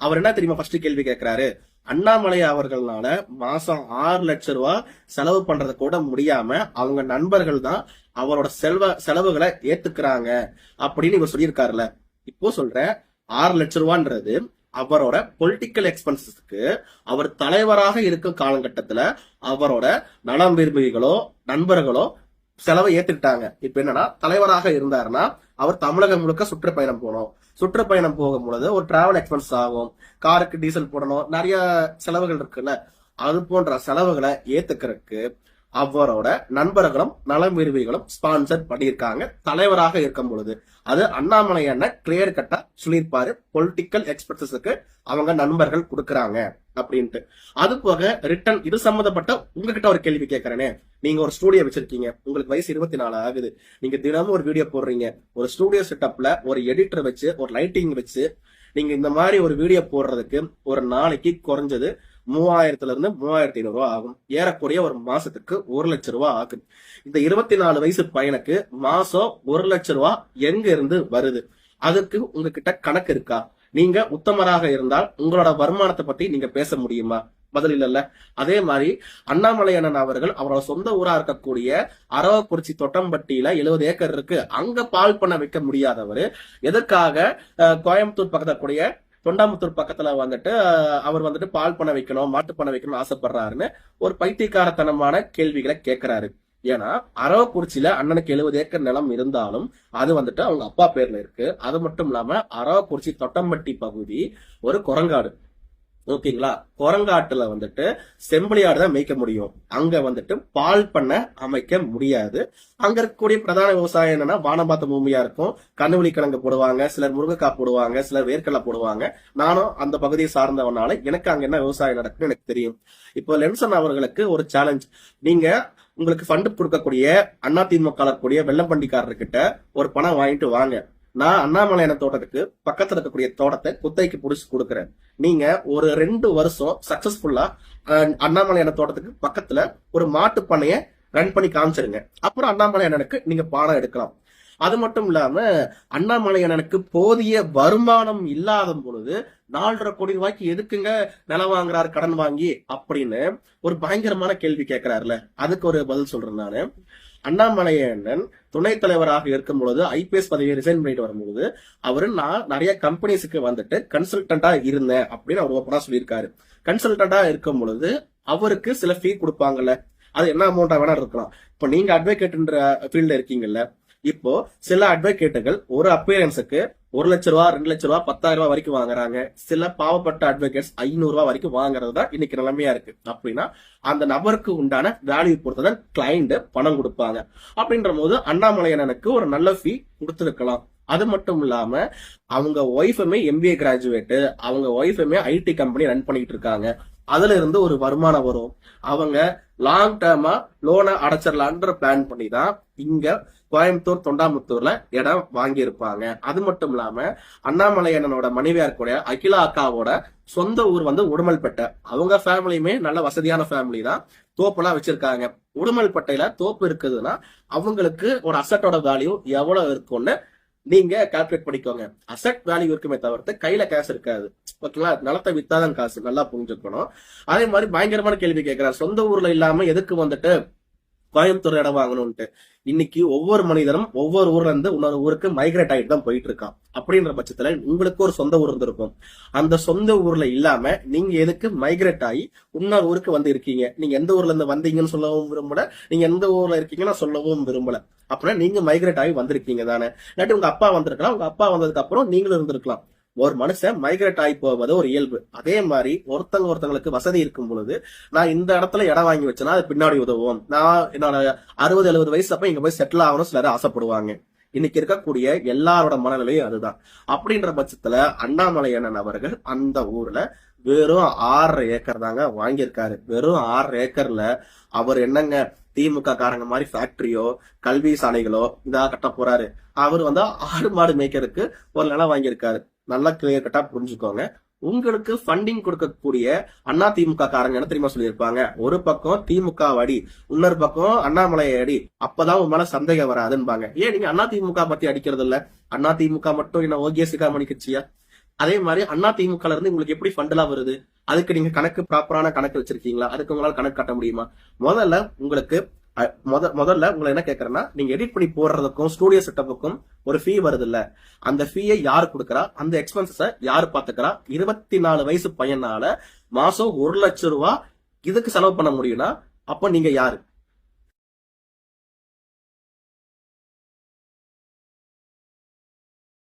அவர் என்ன தெரியுமா ஃபர்ஸ்ட் கேள்வி கேட்கிறாரு அண்ணாமலை அவர்களால மாசம் ஆறு லட்சம் ரூபாய் செலவு பண்றத கூட முடியாம அவங்க நண்பர்கள் தான் அவரோட செல்வ செலவுகளை ஏத்துக்கிறாங்க அப்படின்னு இவர் சொல்லியிருக்காருல்ல. இப்போ சொல்ற ஆறு லட்சம் ரூபான்றது அவரோட பொலிட்டிக்கல் எக்ஸ்பென்சஸ்க்கு அவர் தலைவராக இருக்கும் காலகட்டத்துல அவரோட நலம் விரும்பிகளோ நண்பர்களோ செலவை ஏத்துக்கிட்டாங்க. இப்ப என்னன்னா தலைவராக இருந்தாருன்னா அவர் தமிழகம் முழுக்க சுற்றுப்பயணம் போனோம். சுற்றுப்பயணம் போகும் பொழுது ஒரு டிராவல் எக்ஸ்பென்ஸ் ஆகும். காருக்கு டீசல் போடணும். நிறைய செலவுகள் இருக்குல்ல. அது போன்ற செலவுகளை ஏத்துக்கிறதுக்கு அவரோட நண்பர்களும் நலம் விரும்பிகளும் ஸ்பான்சர் பண்ணியிருக்காங்க. தலைவராக இருக்கும் பொழுது. அது அண்ணாமலை அண்ணன் கிளியர் கட்டா சொல்லியிருப்பாரு. பொலிட்டிக்கல் எக்ஸ்பென்சஸுக்கு அவங்க நண்பர்கள் கொடுக்கறாங்க அப்படின்ட்டு. அது போக ரிட்டன் இது சம்பந்தப்பட்ட உங்ககிட்ட ஒரு கேள்வி கேட்கறேனே. நீங்க ஒரு ஸ்டூடியோ வச்சிருக்கீங்க. உங்களுக்கு வயசு இருபத்தி நாலு ஆகுது. நீங்க தினமும் ஒரு வீடியோ போடுறீங்க. ஒரு ஸ்டூடியோ செட்டப்ல ஒரு எடிட்டர் வச்சு ஒரு லைட்டிங் வச்சு நீங்க இந்த மாதிரி ஒரு வீடியோ போடுறதுக்கு ஒரு நாளைக்கு குறைஞ்சது மூவாயிரத்துல இருந்து மூவாயிரத்தி ஐநூறு ரூபா ஆகும். ஏறக்குறைய ஒரு மாசத்துக்கு ஒரு லட்சம் ரூபா ஆகும் இந்த இருபத்தி நாலு வயசு பையனுக்கு மாசம் ஒரு லட்சம் ரூபா எங்க இருந்து வருது? அதுக்கு உங்ககிட்ட கணக்கு இருக்கா? நீங்க உத்தமராக இருந்தால் உங்களோட வருமானத்தை பத்தி நீங்க பேச முடியுமா? பதில் இல்லல்ல. அதே மாதிரி அண்ணாமலை அண்ணன் அவர்கள் அவரோட சொந்த ஊரா இருக்கக்கூடிய அரவக்குறிச்சி தொட்டம்பட்டியில எழுபது ஏக்கர் இருக்கு. அங்க பால் பண்ண வைக்க முடியாதவர். எதற்காக கோயம்புத்தூர் பக்கத்துல கூடிய தொண்டாமுத்தூர் பக்கத்துல வந்துட்டு அவர் வந்துட்டு பால் பண்ண வைக்கணும் மாட்டு பண்ண வைக்கணும்னு ஆசைப்படுறாருன்னு ஒரு பைத்தியக்காரத்தனமான கேள்விகளை கேட்கிறாரு ஏன்னா அரவக்குறிச்சியில அண்ணனுக்கு எழுபது ஏக்கர் நிலம் இருந்தாலும் அது வந்துட்டு அவங்க அப்பா பேர்ல இருக்கு. அது மட்டும் இல்லாம அரவக்குறிச்சி தொட்டம்பட்டி பகுதி ஒரு குரங்காடு. ஓகேங்களா? குரங்காட்டுல வந்துட்டு செம்பலியாடு தான் மேய்க்க முடியும். அங்க வந்துட்டு பால் பண்ண அமைக்க முடியாது. அங்க இருக்கக்கூடிய பிரதான விவசாயம் என்னன்னா வானம்பாத்த பூமியா இருக்கும். கண்ணுவலி கிழங்கு போடுவாங்க சிலர் முருங்கைக்காய் போடுவாங்க சிலர் வேர்க்கடலை போடுவாங்க. நானும் அந்த பகுதியை சார்ந்தவனால எனக்கு அங்க என்ன விவசாயம் நடக்குன்னு எனக்கு தெரியும். இப்போ லென்சன் அவர்களுக்கு ஒரு சேலஞ்ச் நீங்க உங்களுக்கு ஃபண்டு கொடுக்கக்கூடிய அதிமுக கூடிய வெள்ளம்பண்டிக்காரர்கிட்ட ஒரு பணம் வாங்கிட்டு வாங்க. நான் அண்ணாமலையான தோட்டத்துக்கு பக்கத்துல இருக்கக்கூடிய தோட்டத்தை குத்தைக்கு புடிச்சு கொடுக்குறேன். நீங்க ஒரு ரெண்டு வருஷம் சக்சஸ்ஃபுல்லா அண்ணாமலையான தோட்டத்துக்கு பக்கத்துல ஒரு மாட்டு பண்ணைய ரன் பண்ணி காமிச்சிருங்க. அப்புறம் அண்ணாமலை அண்ணனுக்கு நீங்க பாடம் எடுக்கலாம். அது மட்டும் இல்லாம அண்ணாமலை அண்ணனுக்கு போதிய வருமானம் இல்லாத பொழுது நாலரை கோடி ரூபாய்க்கு எதுக்குங்க நிலம் வாங்குறாரு கடன் வாங்கி அப்படின்னு ஒரு பயங்கரமான கேள்வி கேட்கிறாருல அதுக்கு ஒரு பதில் சொல்றேன் நானு. அண்ணாமலை அண்ணன் துணைத் தலைவராக இருக்கும் பொழுது ஐபிஎஸ் பதவியை ரிசைன் பண்ணிட்டு வரும்போது அவரு நான் நிறைய கம்பெனிஸுக்கு வந்துட்டு கன்சல்டண்டா இருந்தேன் அப்படின்னு அவர் ஓப்பனா சொல்லியிருக்காரு. கன்சல்டண்டா இருக்கும் பொழுது அவருக்கு சில ஃபீ கொடுப்பாங்கல்ல. அது என்ன அமௌண்டா வேணா இருக்கலாம். இப்போ நீங்க அட்வொகேட்ன்ற ஃபீல்ட்ல இருக்கீங்கல்ல இப்போ சில அட்வொகேட்டுகள் ஒரு அப்பியரன்ஸுக்கு ஒரு லட்ச ரூபா ரெண்டு லட்ச ரூபா பத்தாயிரம் ரூபாய் வரைக்கும் வாங்குறாங்க. சில பாவப்பட்ட அட்வொகேட்ஸ் ஐநூறு ரூபாய் வரைக்கும் வாங்குறது தான் இன்னைக்கு நிலைமையா இருக்கு. அப்படின்னா அந்த நபருக்கு உண்டான வேல்யூ பொறுத்ததான் கிளைண்ட் பணம் கொடுப்பாங்க. அப்படின்ற போது அண்ணாமலையனனுக்கு ஒரு நல்ல ஃபீ கொடுத்துருக்கலாம். அது மட்டும் இல்லாம அவங்க ஒய்ஃபுமே எம்பிஏ கிராஜுவேட்டு அவங்க ஒய்ஃபுமே ஐடி கம்பெனி ரன் பண்ணிட்டு இருக்காங்க. அதுல இருந்து ஒரு வருமானம் வரும். அவங்க லாங் டேர்மா லோனை அடைச்சிடலான்ற பிளான் பண்ணி தான் இங்க கோயம்புத்தூர் தொண்டாமுத்தூர்ல இடம் வாங்கியிருப்பாங்க. அது மட்டும் இல்லாம அண்ணாமலை அண்ணனோட கூட அகிலா அக்காவோட சொந்த ஊர் வந்து உடுமல்பேட்டை. அவங்க ஃபேமிலியுமே நல்ல வசதியான ஃபேமிலி தான். தோப்பெல்லாம் வச்சிருக்காங்க. உடுமல்பேட்டையில தோப்பு இருக்குதுன்னா அவங்களுக்கு ஒரு அசட்டோட வேல்யூ எவ்வளவு இருக்கும்னு நீங்க கால்குலேட் பண்ணிக்கோங்க. அசட் வேல்யூ இருக்குமே தவிர்த்து கையில காசு இருக்காது. ஓகேங்களா நிலத்தை வித்தாதான் காசு. நல்லா புரிஞ்சுக்கணும். அதே மாதிரி பயங்கரமான கேள்வி கேட்கிறார். சொந்த ஊர்ல இல்லாம எதுக்கு வந்துட்டு கோயம்புத்தூர் இடம் வாங்கணும்ட்டு இன்னைக்கு ஒவ்வொரு மனிதனும் ஒவ்வொரு ஊர்ல இருந்து இன்னொரு ஊருக்கு மைக்ரேட் ஆகிட்டு தான் போயிட்டு இருக்கான். அப்படின்ற பட்சத்துல உங்களுக்கு ஒரு சொந்த ஊர் இருந்திருக்கும். அந்த சொந்த ஊர்ல இல்லாம நீங்க எதுக்கு மைக்ரேட் ஆகி இன்னொரு ஊருக்கு வந்து இருக்கீங்க? நீங்க எந்த ஊர்ல இருந்து வந்தீங்கன்னு சொல்லவும் விரும்பல. நீங்க எந்த ஊர்ல இருக்கீங்கன்னு சொல்லவும் விரும்பல. அப்படின்னா நீங்க மைக்ரேட் ஆகி வந்திருக்கீங்க தானே. இல்லாட்டி உங்க அப்பா வந்திருக்கலாம். உங்க அப்பா வந்ததுக்கு அப்புறம் நீங்களும் இருந்திருக்கலாம். ஒரு மனுஷன் மைக்ரேட் ஆகி போவது ஒரு இயல்பு. அதே மாதிரி ஒருத்தங்க ஒருத்தங்களுக்கு வசதி இருக்கும் பொழுது நான் இந்த இடத்துல இடம் வாங்கி வச்சேன்னா அது பின்னாடி உதவும். நான் என்னோட அறுபது எழுபது வயசு அப்ப இங்க போய் செட்டில் ஆகணும் சிலர் ஆசைப்படுவாங்க. இன்னைக்கு இருக்கக்கூடிய எல்லாரோட மனநிலையும் அதுதான். அப்படின்ற பட்சத்துல அண்ணாமலை அண்ணன் அவர்கள் அந்த ஊர்ல வெறும் ஆறரை ஏக்கர் தாங்க வாங்கியிருக்காரு. வெறும் ஆறரை ஏக்கர்ல அவர் என்னங்க திமுக காரங்க மாதிரி ஃபேக்டரியோ கல்வி சாலைகளோ இதா கட்ட போறாரு. அவர் வந்து ஆடு மாடு மேய்க்கிறதுக்கு ஒரு நிலம் வாங்கியிருக்காரு. நல்லா கிளியர் கட்டா புரிஞ்சுக்கோங்க. உங்களுக்கு ஃபண்டிங் கொடுக்கக்கூடிய அண்ணா திமுக காரங்க என்ன தெரியுமா சொல்லியிருப்பாங்க? ஒரு பக்கம் திமுக அடி இன்னொரு பக்கம் அண்ணாமலை அடி. அப்பதான் உன் மேல சந்தேகம் வராதுன்பாங்க. ஏன் நீங்க அண்ணா திமுக பத்தி அடிக்கிறது இல்ல? அண்ணா திமுக மட்டும் என்ன ஓகே சிகாமணி கட்சியா? அதே மாதிரி அண்ணா திமுக இருந்து உங்களுக்கு எப்படி ஃபண்ட் எல்லாம் வருது? அதுக்கு நீங்க கணக்கு ப்ராப்பரான கணக்கு வச்சிருக்கீங்களா? அதுக்கு உங்களால கணக்கு கட்ட முடியுமா? முதல்ல உங்களுக்கு முத முதல்ல உங்களை என்ன கேட்கறேன்னா நீங்க எடிட் பண்ணி போடுறதுக்கும் ஸ்டூடியோ செட்டப்புக்கும் ஒரு ஃபீ வருது இல்ல அந்த ஃபீயை யார் கொடுக்கறா? அந்த எக்ஸ்பென்சஸ யார் பாத்துக்கிறா? இருபத்தி நாலு வயசு பையனால மாசம் ஒரு லட்சம் ரூபாய் இதுக்கு செலவு பண்ண முடியும்னா அப்ப நீங்க யாரு?